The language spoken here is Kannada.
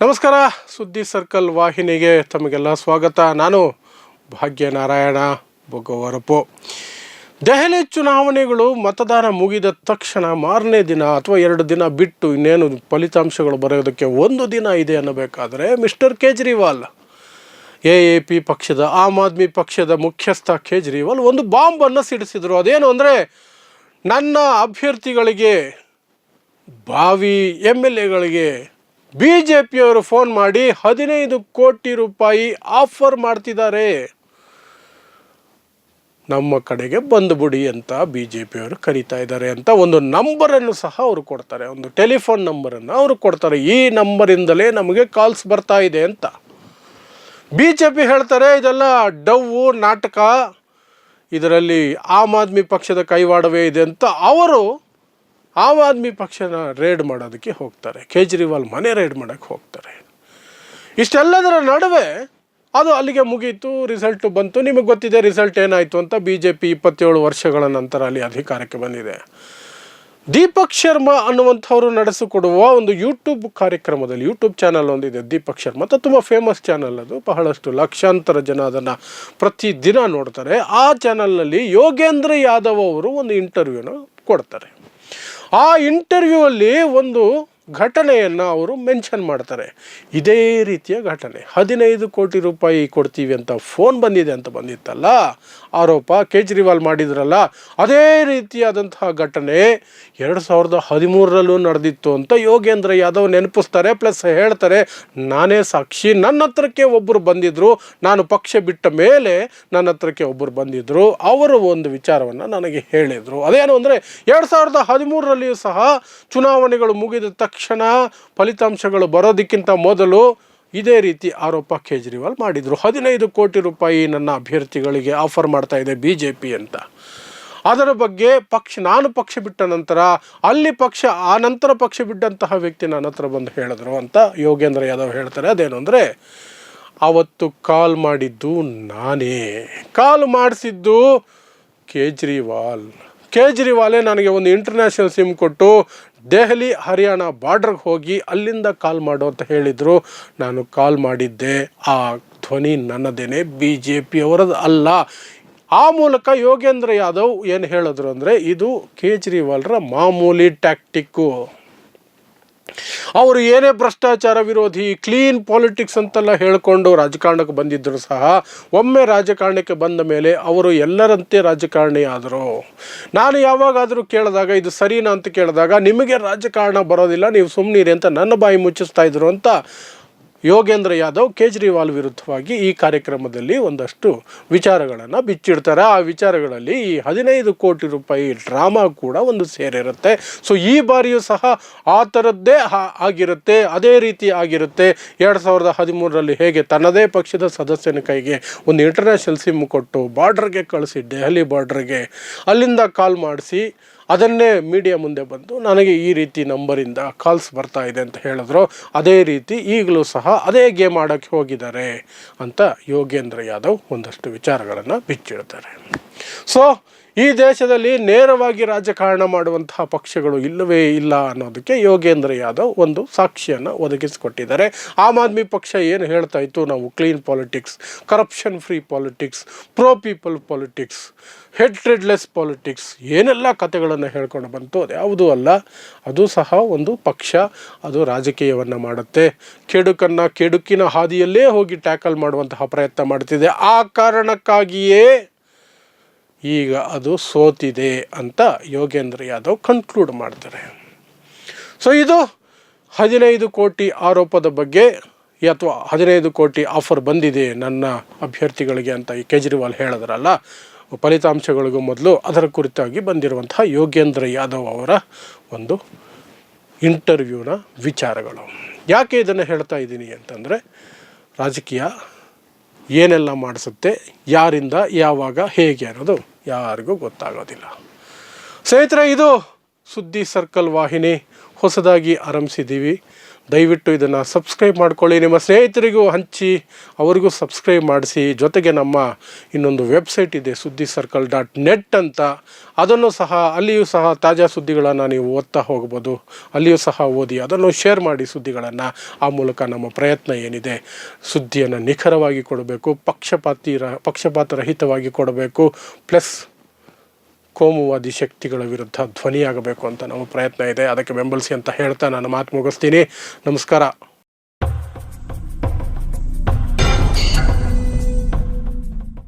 ನಮಸ್ಕಾರ, ಸುದ್ದಿ ಸರ್ಕಲ್ ವಾಹಿನಿಗೆ ತಮಗೆಲ್ಲ ಸ್ವಾಗತ. ನಾನು ಭಾಗ್ಯನಾರಾಯಣ ಬೊಗ್ಗವರಪು ದೆಹಲಿ ಚುನಾವಣೆಗಳು ಮತದಾನ ಮುಗಿದ ತಕ್ಷಣ ಮಾರನೇ ದಿನ ಅಥವಾ ಎರಡು ದಿನ ಬಿಟ್ಟು ಇನ್ನೇನು ಫಲಿತಾಂಶಗಳು ಬರೆಯೋದಕ್ಕೆ ಒಂದು ದಿನ ಇದೆ ಅನ್ನಬೇಕಾದರೆ mister Kejriwal. A A P ಪಕ್ಷದ, ಆಮ್ ಆದ್ಮಿ ಪಕ್ಷದ ಮುಖ್ಯಸ್ಥ ಕೇಜ್ರಿವಾಲ್ ಒಂದು ಬಾಂಬನ್ನು ಸಿಡಿಸಿದರು. ಅದೇನು ಅಂದರೆ ನನ್ನ ಅಭ್ಯರ್ಥಿಗಳಿಗೆ, ಬಾವಿ ಎಂ ಎಲ್ ಎಗಳಿಗೆ ಬಿ ಜೆ ಪಿಯವರು ಫೋನ್ ಮಾಡಿ ಹದಿನೈದು ಕೋಟಿ ರೂಪಾಯಿ ಆಫರ್ ಮಾಡ್ತಿದ್ದಾರೆ. ನಮ್ಮ ಕಡೆಗೆ ಬಂದುಬಿಡಿ ಅಂತ ಬಿ ಜೆ ಪಿಯವರು ಕರೀತಾ ಇದ್ದಾರೆ ಅಂತ ಒಂದು ನಂಬರನ್ನು ಸಹ ಅವರು ಕೊಡ್ತಾರೆ. ಒಂದು ಟೆಲಿಫೋನ್ ನಂಬರನ್ನು ಅವರು ಕೊಡ್ತಾರೆ. ಈ ನಂಬರಿಂದಲೇ ನಮಗೆ ಕಾಲ್ಸ್ ಬರ್ತಾ ಇದೆ ಅಂತ. ಬಿ ಜೆ ಪಿ ಹೇಳ್ತಾರೆ, ಇದೆಲ್ಲ ಡವ್ವು ನಾಟಕ, ಇದರಲ್ಲಿ ಆಮ್ ಆದ್ಮಿ ಪಕ್ಷದ ಕೈವಾಡವೇ ಇದೆ ಅಂತ. ಅವರು ಆಮ್ ಆದ್ಮಿ ಪಕ್ಷನ ರೇಡ್ ಮಾಡೋದಕ್ಕೆ ಹೋಗ್ತಾರೆ. ಕೇಜ್ರಿವಾಲ್ ಮನೆ ರೇಡ್ ಮಾಡೋಕ್ಕೆ ಹೋಗ್ತಾರೆ. ಇಷ್ಟೆಲ್ಲದರ ನಡುವೆ ಅದು ಅಲ್ಲಿಗೆ ಮುಗೀತು ರಿಸಲ್ಟು ಬಂತು. ನಿಮಗೆ ಗೊತ್ತಿದೆ ರಿಸಲ್ಟ್ ಏನಾಯಿತು ಅಂತ ಬಿ ಜೆ ಪಿ ಇಪ್ಪತ್ತೇಳು ವರ್ಷಗಳ ನಂತರ ಅಲ್ಲಿ ಅಧಿಕಾರಕ್ಕೆ ಬಂದಿದೆ. ದೀಪಕ್ ಶರ್ಮಾ ಅನ್ನುವಂಥವ್ರು ನಡೆಸಿಕೊಡುವ ಒಂದು ಯೂಟ್ಯೂಬ್ ಕಾರ್ಯಕ್ರಮದಲ್ಲಿ ಯೂಟ್ಯೂಬ್ ಚಾನಲ್ ಒಂದಿದೆ, ದೀಪಕ್ ಶರ್ಮಾ. ಅಂತ ತುಂಬ ಫೇಮಸ್ ಚಾನಲ್ ಅದು. ಬಹಳಷ್ಟು ಲಕ್ಷಾಂತರ ಜನ ಅದನ್ನು ಪ್ರತಿದಿನ ನೋಡ್ತಾರೆ. ಆ ಚಾನಲ್ನಲ್ಲಿ ಯೋಗೇಂದ್ರ ಯಾದವ್ ಅವರು ಒಂದು ಇಂಟರ್ವ್ಯೂನ ಕೊಡ್ತಾರೆ. ಆ ಇಂಟರ್ವ್ಯೂ ಅಲ್ಲಿ ಒಂದು ಘಟನೆಯನ್ನು ಅವರು ಮೆನ್ಷನ್ ಮಾಡ್ತಾರೆ. ಇದೇ ರೀತಿಯ ಘಟನೆ. ಹದಿನೈದು ಕೋಟಿ ರೂಪಾಯಿ ಕೊಡ್ತೀವಿ ಅಂತ ಫೋನ್ ಬಂದಿದೆ ಅಂತ ಬಂದಿತ್ತಲ್ಲ? ಆರೋಪ ಕೇಜ್ರಿವಾಲ್ ಮಾಡಿದ್ರಲ್ಲ? ಅದೇ ರೀತಿಯಾದಂತಹ ಘಟನೆ ಎರಡು ಸಾವಿರದ ಹದಿಮೂರರಲ್ಲೂ ನಡೆದಿತ್ತು ಅಂತ ಯೋಗೇಂದ್ರ ಯಾದವ್ ನೆನಪಿಸ್ತಾರೆ, ಪ್ಲಸ್ ಹೇಳ್ತಾರೆ, ನಾನೇ ಸಾಕ್ಷಿ, ನನ್ನ ಹತ್ರಕ್ಕೆ ಒಬ್ಬರು ಬಂದಿದ್ದರು ನಾನು ಪಕ್ಷ ಬಿಟ್ಟ ಮೇಲೆ ನನ್ನ ಹತ್ರಕ್ಕೆ ಒಬ್ಬರು ಬಂದಿದ್ದರು ಅವರು ಒಂದು ವಿಚಾರವನ್ನು ನನಗೆ ಹೇಳಿದರು. ಅದೇನು ಅಂದರೆ ಎರಡು ಸಾವಿರದ ಹದಿಮೂರರಲ್ಲಿಯೂ ಸಹ ಚುನಾವಣೆಗಳು ಮುಗಿದ ತಕ್ಷಣ ಫಲಿತಾಂಶಗಳು ಬರೋದಕ್ಕಿಂತ ಮೊದಲು ಇದೇ ರೀತಿ ಆರೋಪ ಕೇಜ್ರಿವಾಲ್ ಮಾಡಿದರು. ಹದಿನೈದು ಕೋಟಿ ರೂಪಾಯಿ ನನ್ನ ಅಭ್ಯರ್ಥಿಗಳಿಗೆ ಆಫರ್ ಮಾಡ್ತಾ ಇದೆ ಬಿ ಜೆ ಪಿ ಅಂತ. ಅದರ ಬಗ್ಗೆ ಪಕ್ಷ, ನಾನು ಪಕ್ಷ ಬಿಟ್ಟ ನಂತರ, ಅಲ್ಲಿ ಪಕ್ಷ, ಆ ನಂತರ ಪಕ್ಷ ಬಿಟ್ಟಂತಹ ವ್ಯಕ್ತಿ ನನ್ನ ಹತ್ರ ಬಂದು ಹೇಳಿದ್ರು ಅಂತ ಯೋಗೇಂದ್ರ ಯಾದವ್ ಹೇಳ್ತಾರೆ. ಅದೇನು ಅಂದರೆ, ಅವತ್ತು ಕಾಲ್ ಮಾಡಿದ್ದು ನಾನೇ. ಕಾಲ್ ಮಾಡಿಸಿದ್ದು ಕೇಜ್ರಿವಾಲ್. ಕೇಜ್ರಿವಾಲೇ ನನಗೆ ಒಂದು ಇಂಟರ್ನ್ಯಾಷನಲ್ ಸಿಮ್ ಕೊಟ್ಟು ದೆಹಲಿ, ಹರಿಯಾಣ ಬಾರ್ಡ್ರಿಗೆ ಹೋಗಿ ಅಲ್ಲಿಂದ ಕಾಲ್ ಮಾಡು ಅಂತ ಹೇಳಿದರು. ನಾನು ಕಾಲ್ ಮಾಡಿದ್ದೆ. ಆ ಧ್ವನಿ ನನ್ನದೇನೆ ಬಿ ಜೆ ಪಿಯವರದ್ದು ಅಲ್ಲ. ಆ ಮೂಲಕ ಯೋಗೇಂದ್ರ ಯಾದವ್ ಏನು ಹೇಳಿದ್ರು ಅಂದರೆ, ಇದು ಕೇಜ್ರಿವಾಲ್ರ ಮಾಮೂಲಿ ಟ್ಯಾಕ್ಟಿಕ್ಕು ಅವರು ಏನೇ ಭ್ರಷ್ಟಾಚಾರ ವಿರೋಧಿ ಕ್ಲೀನ್ ಪಾಲಿಟಿಕ್ಸ್ ಅಂತೆಲ್ಲ ಹೇಳಿಕೊಂಡು ರಾಜಕಾರಣಕ್ಕೆ ಬಂದಿದ್ದರೂ ಸಹ, ಒಮ್ಮೆ ರಾಜಕಾರಣಕ್ಕೆ ಬಂದ ಮೇಲೆ ಅವರು ಎಲ್ಲರಂತೆ ರಾಜಕಾರಣಿ ಆದರು ನಾನು ಯಾವಾಗಾದರೂ ಕೇಳಿದಾಗ, ಇದು ಸರಿನಾ ಅಂತ ಕೇಳಿದಾಗ, ನಿಮಗೆ ರಾಜಕಾರಣ ಬರೋದಿಲ್ಲ, ನೀವು ಸುಮ್ಮನಿರಿ ಅಂತ ನನ್ನ ಬಾಯಿ ಮುಚ್ಚಿಸ್ತಾ ಇದ್ರು ಅಂತ ಯೋಗೇಂದ್ರ ಯಾದವ್ ಕೇಜ್ರಿವಾಲ್ ವಿರುದ್ಧವಾಗಿ ಈ ಕಾರ್ಯಕ್ರಮದಲ್ಲಿ ಒಂದಷ್ಟು ವಿಚಾರಗಳನ್ನು ಬಿಚ್ಚಿಡ್ತಾರೆ. ಆ ವಿಚಾರಗಳಲ್ಲಿ ಈ ಹದಿನೈದು ಕೋಟಿ ರೂಪಾಯಿ ಡ್ರಾಮಾ ಕೂಡ ಒಂದು ಸೇರಿರುತ್ತೆ. ಸೊ ಈ ಬಾರಿಯೂ ಸಹ ಆ ಥರದ್ದೇ ಆಗಿರುತ್ತೆ, ಅದೇ ರೀತಿ ಆಗಿರುತ್ತೆ. ಎರಡು ಸಾವಿರದ ಹದಿಮೂರರಲ್ಲಿ ಹೇಗೆ ತನ್ನದೇ ಪಕ್ಷದ ಸದಸ್ಯನ ಕೈಗೆ ಒಂದು ಇಂಟರ್ನ್ಯಾಷನಲ್ ಸಿಮ್ ಕೊಟ್ಟು ಬಾರ್ಡ್ರಿಗೆ ಕಳಿಸಿ ದೆಹಲಿ ಬಾರ್ಡ್ರಿಗೆ ಅಲ್ಲಿಂದ ಕಾಲ್ ಮಾಡಿಸಿ ಅದನ್ನೇ ಮೀಡಿಯಾ ಮುಂದೆ ಬಂದು ನನಗೆ ಈ ರೀತಿ ನಂಬರಿಂದ ಕಾಲ್ಸ್ ಬರ್ತಾ ಇದೆ ಅಂತ ಹೇಳಿದ್ರು. ಅದೇ ರೀತಿ ಈಗಲೂ ಸಹ ಅದೇ ಗೇಮ್ ಆಡೋಕ್ಕೆ ಹೋಗಿದ್ದಾರೆ ಅಂತ ಯೋಗೇಂದ್ರ ಯಾದವ್ ಒಂದಷ್ಟು ವಿಚಾರಗಳನ್ನು ಬಿಚ್ಚಿಡ್ತಾರೆ. ಸೊ ಈ ದೇಶದಲ್ಲಿ ನೇರವಾಗಿ ರಾಜಕಾರಣ ಮಾಡುವಂತಹ ಪಕ್ಷಗಳು ಇಲ್ಲವೇ ಇಲ್ಲ ಅನ್ನೋದಕ್ಕೆ ಯೋಗೇಂದ್ರ ಯಾದವ್ ಒಂದು ಸಾಕ್ಷಿಯನ್ನು ಒದಗಿಸಿಕೊಟ್ಟಿದ್ದಾರೆ. ಆಮ್ ಆದ್ಮಿ ಪಕ್ಷ ಏನು ಹೇಳ್ತಾ ಇತ್ತು? ನಾವು clean politics corruption free politics pro people politics hatredless treadless politics ಏನೆಲ್ಲ ಕಥೆಗಳನ್ನು ಹೇಳ್ಕೊಂಡು ಬಂತು? ಅದು ಯಾವುದೂ ಅಲ್ಲ, ಅದು ಸಹ ಒಂದು ಪಕ್ಷ, ಅದು ರಾಜಕೀಯವನ್ನು ಮಾಡುತ್ತೆ. ಕೆಡುಕನ್ನು ಕೆಡುಕಿನ ಹಾದಿಯಲ್ಲೇ ಹೋಗಿ ಟ್ಯಾಕಲ್ ಮಾಡುವಂತಹ ಪ್ರಯತ್ನ ಮಾಡ್ತಿದೆ. ಆ ಕಾರಣಕ್ಕಾಗಿಯೇ ಈಗ ಅದು ಸೋತಿದೆ ಅಂತ ಯೋಗೇಂದ್ರ ಯಾದವ್ ಕನ್ಕ್ಲೂಡ್ ಮಾಡ್ತಾರೆ. ಸೊ ಇದು ಹದಿನೈದು ಕೋಟಿ ಆರೋಪದ ಬಗ್ಗೆ ಅಥವಾ ಹದಿನೈದು ಕೋಟಿ ಆಫರ್ ಬಂದಿದೆ ನನ್ನ ಅಭ್ಯರ್ಥಿಗಳಿಗೆ ಅಂತ ಈ ಕೇಜ್ರಿವಾಲ್ ಹೇಳಿದ್ರಲ್ಲ, ಫಲಿತಾಂಶಗಳಿಗೂ ಮೊದಲು ಅದರ ಕುರಿತಾಗಿ ಬಂದಿರುವಂತಹ ಯೋಗೇಂದ್ರ ಯಾದವ್ ಅವರ ಒಂದು ಇಂಟರ್ವ್ಯೂನ ವಿಚಾರಗಳು. ಯಾಕೆ ಇದನ್ನು ಹೇಳ್ತಾ ಇದ್ದೀನಿ ಅಂತಂದರೆ, ರಾಜಕೀಯ ಏನೆಲ್ಲ ಮಾಡಿಸುತ್ತೆ, ಯಾರಿಂದ, ಯಾವಾಗ, ಹೇಗೆ ಅನ್ನೋದು ಯಾರಿಗೂ ಗೊತ್ತಾಗೋದಿಲ್ಲ. ಸ್ನೇಹಿತರೆ, ಇದು ಸುದ್ದಿ ಸರ್ಕಲ್ ವಾಹಿನಿ. ಹೊಸದಾಗಿ ಆರಂಭಿಸಿದ್ದೀವಿ. ದಯವಿಟ್ಟು ಇದನ್ನು ಸಬ್ಸ್ಕ್ರೈಬ್ ಮಾಡ್ಕೊಳ್ಳಿ. ನಿಮ್ಮ ಸ್ನೇಹಿತರಿಗೂ ಹಂಚಿ, ಅವರಿಗೂ ಸಬ್ಸ್ಕ್ರೈಬ್ ಮಾಡಿಸಿ. ಜೊತೆಗೆ ನಮ್ಮ ಇನ್ನೊಂದು ವೆಬ್ಸೈಟ್ ಇದೆ ಸುದ್ದಿ ಸರ್ಕಲ್ ಡಾಟ್ ನೆಟ್ ಅಂತ. ಅದನ್ನು ಸಹ, ಅಲ್ಲಿಯೂ ಸಹ ತಾಜಾ ಸುದ್ದಿಗಳನ್ನು ನೀವು ಓದ್ತಾ ಹೋಗ್ಬೋದು. ಅಲ್ಲಿಯೂ ಸಹ ಓದಿ, ಅದನ್ನು ಶೇರ್ ಮಾಡಿ ಸುದ್ದಿಗಳನ್ನು. ಆ ಮೂಲಕ ನಮ್ಮ ಪ್ರಯತ್ನ ಏನಿದೆ, ಸುದ್ದಿಯನ್ನು ನಿಖರವಾಗಿ ಕೊಡಬೇಕು ಪಕ್ಷಪಾತಿ ರ ಪಕ್ಷಪಾತರಹಿತವಾಗಿ ಕೊಡಬೇಕು, ಪ್ಲಸ್ ಕೋಮುವಾದಿ ಶಕ್ತಿಗಳ ವಿರುದ್ಧ ಧ್ವನಿಯಾಗಬೇಕು ಅಂತ ನಮ್ಮ ಪ್ರಯತ್ನ ಇದೆ. ಅದಕ್ಕೆ ಬೆಂಬಲಿಸಿ ಅಂತ ಹೇಳ್ತಾ ನಾನು ಮಾತು ಮುಗಿಸ್ತೀನಿ. ನಮಸ್ಕಾರ.